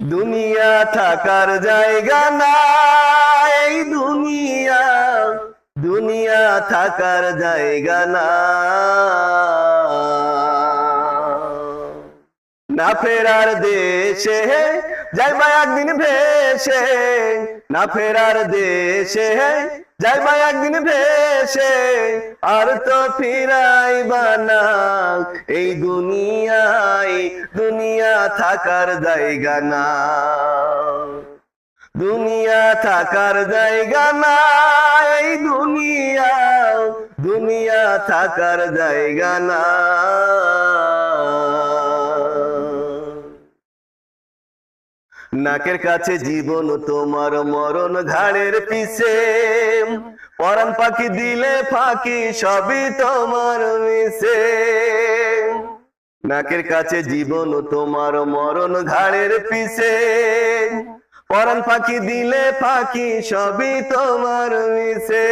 দুনিয়া থাকার জায়গা না এই দুনিয়া দুনিয়া থাকার জায়গা না না ফেরার দেশে, যাইবা একদিন ভেসে না ফেরার দেশে। যাইবা একদিন ভেসে আর তো ফিরাইবা না। এই দুনিয়ায় দুনিয়া থাকার জায়গা না। দুনিয়া থাকার জায়গা না। এই দুনিয়া দুনিয়া থাকার জায়গা না। নাকের কাছে জীবন তোমার মরণ ঘাড়ের পিছে। পরাণ পাখি দিলে ফাঁকি সবই তোমার মিশে নাকের কাছে জীবন তোমার মরণ ঘাড়ের পিছে। পরাণ পাখি দিলে ফাঁকি সবই তোমার মিশে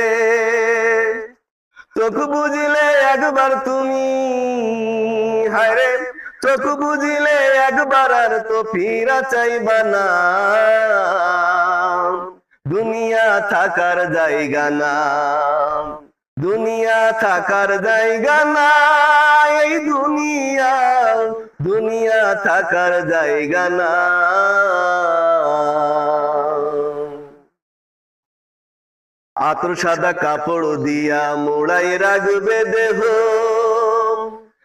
চোখ বুঝিলে একবার তুমি চোখ বুঝিলে একবার আর তো ফিরা চাইবা না। দুনিয়া থাকার জায়গা না। দুনিয়া থাকার জায়গা না। এই দুনিয়া দুনিয়া থাকার জায়গা না। আতর সাদা কাপড় দিয়া মোড়াই রাখবে দেহ।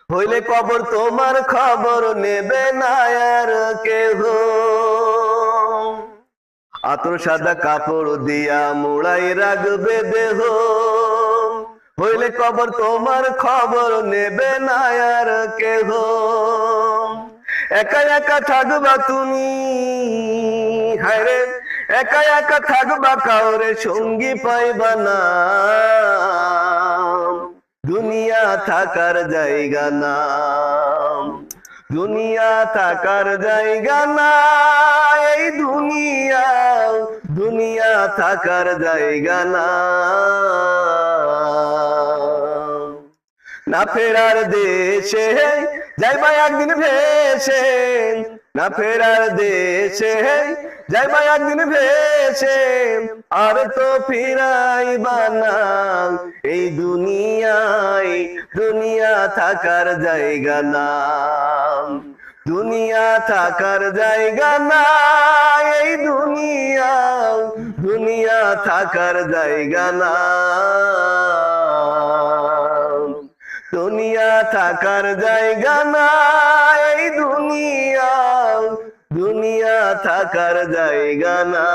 হইলে কবর তোমার খবর নেবে না আর কেহ। আতর সাদা কাপড় দিয়া মোড়াই রাখবে দেহ। হইলে কবর তোমার খবর নেবে না আর কেহ। একা একা থাকবা তুমি হায়রে একা একা থাকবা কাউরে সঙ্গী পাইবা না। দুনিয়া থাকার জায়গা না দুনিয়া থাকার জায়গা না এই দুনিয়া দুনিয়া থাকার জায়গা না না ফেরার দেশে যাইবা একদিন ভেসে, না ফেরার দেশে যাইবা একদিন ভেসে, আর তো ফিরাইবা না। এই দুনিয়ায়, দুনিয়া থাকার জায়গা না। দুনিয়া থাকার জায়গা না। এই দুনিয়া দুনিয়া থাকার জায়গা না। দুনিয়া থাকার জায়গা না এই দুনিয়া দুনিয়া থাকার জায়গা না